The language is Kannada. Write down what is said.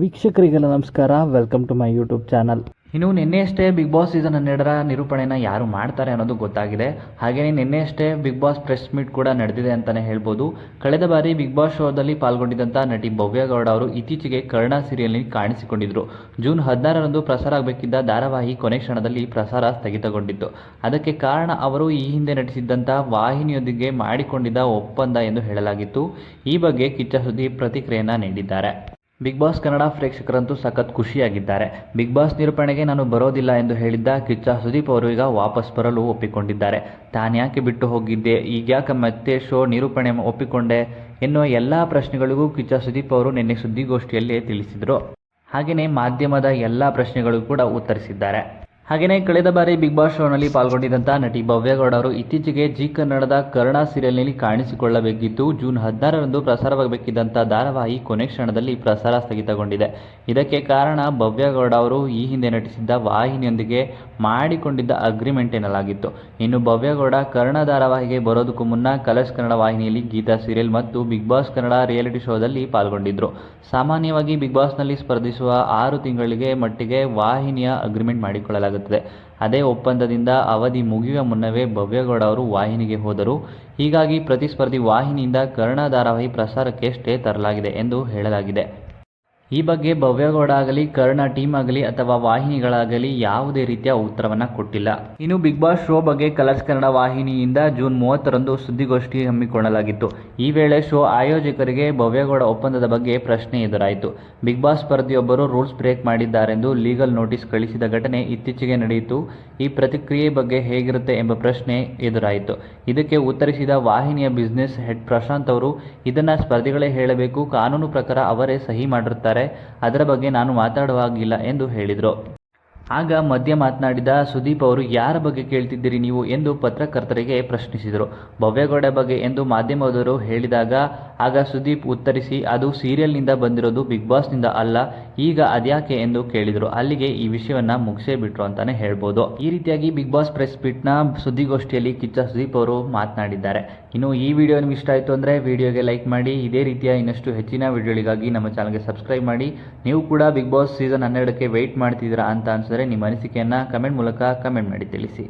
ವೀಕ್ಷಕರಿಗೆಲ್ಲ ನಮಸ್ಕಾರ. Welcome to my YouTube channel ಇನ್ನು ನಿನ್ನೆಯಷ್ಟೇ ಬಿಗ್ ಬಾಸ್ ಸೀಸನ್ ಹನ್ನೆರಡರ ನಿರೂಪಣೆನ ಯಾರು ಮಾಡ್ತಾರೆ ಅನ್ನೋದು ಗೊತ್ತಾಗಿದೆ. ಹಾಗೆಯೇ ನಿನ್ನೆಯಷ್ಟೇ ಬಿಗ್ ಬಾಸ್ ಪ್ರೆಸ್ ಮೀಟ್ ಕೂಡ ನಡೆದಿದೆ ಅಂತಲೇ ಹೇಳ್ಬೋದು. ಕಳೆದ ಬಾರಿ ಬಿಗ್ ಬಾಸ್ ಶೋದಲ್ಲಿ ಪಾಲ್ಗೊಂಡಿದ್ದಂಥ ನಟಿ ಭವ್ಯಗೌಡ ಅವರು ಇತ್ತೀಚೆಗೆ ಕರ್ಣ ಸೀರಿಯಲ್ನಲ್ಲಿ ಕಾಣಿಸಿಕೊಂಡಿದ್ದರು ಜೂನ್ ಹದಿನಾರರಂದು ಪ್ರಸಾರ ಆಗಬೇಕಿದ್ದ ಧಾರಾವಾಹಿ ಕೊನೆ ಕ್ಷಣದಲ್ಲಿ ಪ್ರಸಾರ ಸ್ಥಗಿತಗೊಂಡಿತ್ತು. ಅದಕ್ಕೆ ಕಾರಣ ಅವರು ಈ ಹಿಂದೆ ನಟಿಸಿದ್ದಂಥ ವಾಹಿನಿಯೊಂದಿಗೆ ಮಾಡಿಕೊಂಡಿದ್ದ ಒಪ್ಪಂದ ಎಂದು ಹೇಳಲಾಗಿತ್ತು. ಈ ಬಗ್ಗೆ ಕಿಚ್ಚ ಸುದ್ದಿ ಪ್ರತಿಕ್ರಿಯೆಯನ್ನು ನೀಡಿದ್ದಾರೆ. ಬಿಗ್ ಬಾಸ್ ಕನ್ನಡ ಪ್ರೇಕ್ಷಕರಂತೂ ಸಖತ್ ಖುಷಿಯಾಗಿದ್ದಾರೆ. ಬಿಗ್ ಬಾಸ್ ನಿರೂಪಣೆಗೆ ನಾನು ಬರೋದಿಲ್ಲ ಎಂದು ಹೇಳಿದ್ದ ಕಿಚ್ಚ ಸುದೀಪ್ ಅವರು ಈಗ ವಾಪಸ್ ಬರಲು ಒಪ್ಪಿಕೊಂಡಿದ್ದಾರೆ. ತಾನ್ಯಾಕೆ ಬಿಟ್ಟು ಹೋಗಿದ್ದೆ? ಈಗ್ಯಾಕೆ ಮತ್ತೆ ಶೋ ನಿರೂಪಣೆ ಒಪ್ಪಿಕೊಂಡೆ? ಎನ್ನುವ ಎಲ್ಲ ಪ್ರಶ್ನೆಗಳಿಗೂ ಕಿಚ್ಚ ಸುದೀಪ್ ಅವರು ನಿನ್ನೆ ಸುದ್ದಿಗೋಷ್ಠಿಯಲ್ಲಿ ತಿಳಿಸಿದರು. ಹಾಗೆಯೇ ಮಾಧ್ಯಮದ ಎಲ್ಲ ಪ್ರಶ್ನೆಗಳಿಗೂ ಕೂಡ ಉತ್ತರಿಸಿದ್ದಾರೆ. ಹಾಗೆಯೇ ಕಳೆದ ಬಾರಿ ಬಿಗ್ ಬಾಸ್ ಶೋನಲ್ಲಿ ಪಾಲ್ಗೊಂಡಿದ್ದಂಥ ನಟಿ ಭವ್ಯಗೌಡ ಅವರು ಇತ್ತೀಚೆಗೆ ಜಿ ಕನ್ನಡದ ಕರ್ಣ ಸೀರಿಯಲ್ನಲ್ಲಿ ಕಾಣಿಸಿಕೊಳ್ಳಬೇಕಿದ್ದು ಜೂನ್ ಹದಿನಾರರಂದು ಪ್ರಸಾರವಾಗಬೇಕಿದ್ದಂಥ ಧಾರಾವಾಹಿ ಕೊನೆ ಕ್ಷಣದಲ್ಲಿ ಪ್ರಸಾರ ಸ್ಥಗಿತಗೊಂಡಿದೆ. ಇದಕ್ಕೆ ಕಾರಣ ಭವ್ಯಗೌಡ ಅವರು ಈ ಹಿಂದೆ ನಟಿಸಿದ್ದ ವಾಹಿನಿಯೊಂದಿಗೆ ಮಾಡಿಕೊಂಡಿದ್ದ ಅಗ್ರಿಮೆಂಟ್ ಎನ್ನಲಾಗಿತ್ತು. ಇನ್ನು ಭವ್ಯಗೌಡ ಕರ್ಣ ಧಾರಾವಾಹಿಗೆ ಬರೋದಕ್ಕೂ ಮುನ್ನ ಕಲರ್ಸ್ ಕನ್ನಡ ವಾಹಿನಿಯಲ್ಲಿ ಗೀತಾ ಸೀರಿಯಲ್ ಮತ್ತು ಬಿಗ್ ಬಾಸ್ ಕನ್ನಡ ರಿಯಾಲಿಟಿ ಶೋದಲ್ಲಿ ಪಾಲ್ಗೊಂಡಿದ್ದರು ಸಾಮಾನ್ಯವಾಗಿ ಬಿಗ್ ಬಾಸ್ನಲ್ಲಿ ಸ್ಪರ್ಧಿಸುವ ಆರು ತಿಂಗಳಿಗೆ ಮಟ್ಟಿಗೆ ವಾಹಿನಿಯ ಅಗ್ರಿಮೆಂಟ್ ಅದೇ ಒಪ್ಪಂದದಿಂದ ಅವಧಿ ಮುಗಿಯುವ ಮುನ್ನವೇ ಭವ್ಯಗೌಡ ಅವರು ವಾಹಿನಿಗೆ ಹೋದರು. ಹೀಗಾಗಿ ಪ್ರತಿಸ್ಪರ್ಧಿ ವಾಹಿನಿಯಿಂದ ಕರ್ಣ ಧಾರಾವಾಹಿ ಪ್ರಸಾರಕ್ಕೆ ಸ್ಟೇ ತರಲಾಗಿದೆ ಎಂದು ಹೇಳಲಾಗಿದೆ. ಈ ಬಗ್ಗೆ ಭವ್ಯಗೌಡ ಆಗಲಿ ಕರ್ಣ ಟೀಮ್ ಆಗಲಿ ಅಥವಾ ವಾಹಿನಿಗಳಾಗಲಿ ಯಾವುದೇ ರೀತಿಯ ಉತ್ತರವನ್ನು ಕೊಟ್ಟಿಲ್ಲ. ಇನ್ನು ಬಿಗ್ ಬಾಸ್ ಶೋ ಬಗ್ಗೆ ಕಲರ್ಸ್ ಕನ್ನಡ ವಾಹಿನಿಯಿಂದ ಜೂನ್ ಮೂವತ್ತರಂದು ಸುದ್ದಿಗೋಷ್ಠಿ ಹಮ್ಮಿಕೊಳ್ಳಲಾಗಿತ್ತು. ಈ ವೇಳೆ ಶೋ ಆಯೋಜಕರಿಗೆ ಭವ್ಯಗೌಡ ಒಪ್ಪಂದದ ಬಗ್ಗೆ ಪ್ರಶ್ನೆ ಎದುರಾಯಿತು. ಬಿಗ್ ಬಾಸ್ ಸ್ಪರ್ಧಿಯೊಬ್ಬರು ರೂಲ್ಸ್ ಬ್ರೇಕ್ ಮಾಡಿದ್ದಾರೆಂದು ಲೀಗಲ್ ನೋಟಿಸ್ ಕಳಿಸಿದ ಘಟನೆ ಇತ್ತೀಚೆಗೆ ನಡೆಯಿತು. ಈ ಪ್ರತಿಕ್ರಿಯೆ ಬಗ್ಗೆ ಹೇಗಿರುತ್ತೆ ಎಂಬ ಪ್ರಶ್ನೆ ಎದುರಾಯಿತು. ಇದಕ್ಕೆ ಉತ್ತರಿಸಿದ ವಾಹಿನಿಯ ಬಿಸ್ನೆಸ್ ಹೆಡ್ ಪ್ರಶಾಂತ್ ಅವರು, ಇದನ್ನು ಸ್ಪರ್ಧಿಗಳೇ ಹೇಳಬೇಕು, ಕಾನೂನು ಪ್ರಕಾರ ಅವರೇ ಸಹಿ ಮಾಡಿರುತ್ತಾರೆ ಅದರ ಬಗ್ಗೆ ನಾನು ಮಾತಾಡುವಾಗಿಲ್ಲ ಎಂದು ಹೇಳಿದರು. ಆಗ ಮಧ್ಯ ಮಾತನಾಡಿದ ಸುದೀಪ್ ಅವರು, ಯಾರ ಬಗ್ಗೆ ಕೇಳ್ತಿದ್ದೀರಿ ನೀವು? ಎಂದು ಪತ್ರಕರ್ತರಿಗೆ ಪ್ರಶ್ನಿಸಿದರು. ಭವ್ಯಗೌಡ ಬಗ್ಗೆ ಎಂದು ಮಾಧ್ಯಮದವರು ಹೇಳಿದಾಗ, ಆಗ ಸುದೀಪ್ ಉತ್ತರಿಸಿ, ಅದು ಸೀರಿಯಲ್ನಿಂದ ಬಂದಿರೋದು ಬಿಗ್ ಬಾಸ್ನಿಂದ ಅಲ್ಲ. ಈಗ ಅದ್ಯಾಕೆ ಎಂದು ಕೇಳಿದರು. ಅಲ್ಲಿಗೆ ಈ ವಿಷಯವನ್ನ ಮುಗಿಸೇ ಬಿಟ್ರು ಅಂತಾನೆ ಹೇಳ್ಬೋದು. ಈ ರೀತಿಯಾಗಿ ಬಿಗ್ ಬಾಸ್ ಪ್ರೆಸ್ನ ಸುದ್ದಿಗೋಷ್ಠಿಯಲ್ಲಿ ಕಿಚ್ಚ ಸುದೀಪ್ ಅವರು ಮಾತನಾಡಿದ್ದಾರೆ. ಇನ್ನು ಈ ವಿಡಿಯೋ ನಿಮ್ಗೆ ಇಷ್ಟ ಆಯ್ತು ಅಂದರೆ ವಿಡಿಯೋಗೆ ಲೈಕ್ ಮಾಡಿ, ಇದೇ ರೀತಿಯ ಇನ್ನಷ್ಟು ಹೆಚ್ಚಿನ ವಿಡಿಯೋಗಳಿಗಾಗಿ ನಮ್ಮ ಚಾನಲ್ಗೆ ಸಬ್ಸ್ಕ್ರೈಬ್ ಮಾಡಿ. ನೀವು ಕೂಡ ಬಿಗ್ ಬಾಸ್ ಸೀಸನ್ ಹನ್ನೆರಡಕ್ಕೆ ವೆಯ್ಟ್ ಮಾಡ್ತಿದ್ದೀರಾ ಅಂತ ಅನ್ಸಿದ್ರೆ ನಿಮ್ಮ ಅನಿಸಿಕೆಯನ್ನು ಕಮೆಂಟ್ ಮೂಲಕ ಕಮೆಂಟ್ ಮಾಡಿ ತಿಳಿಸಿ.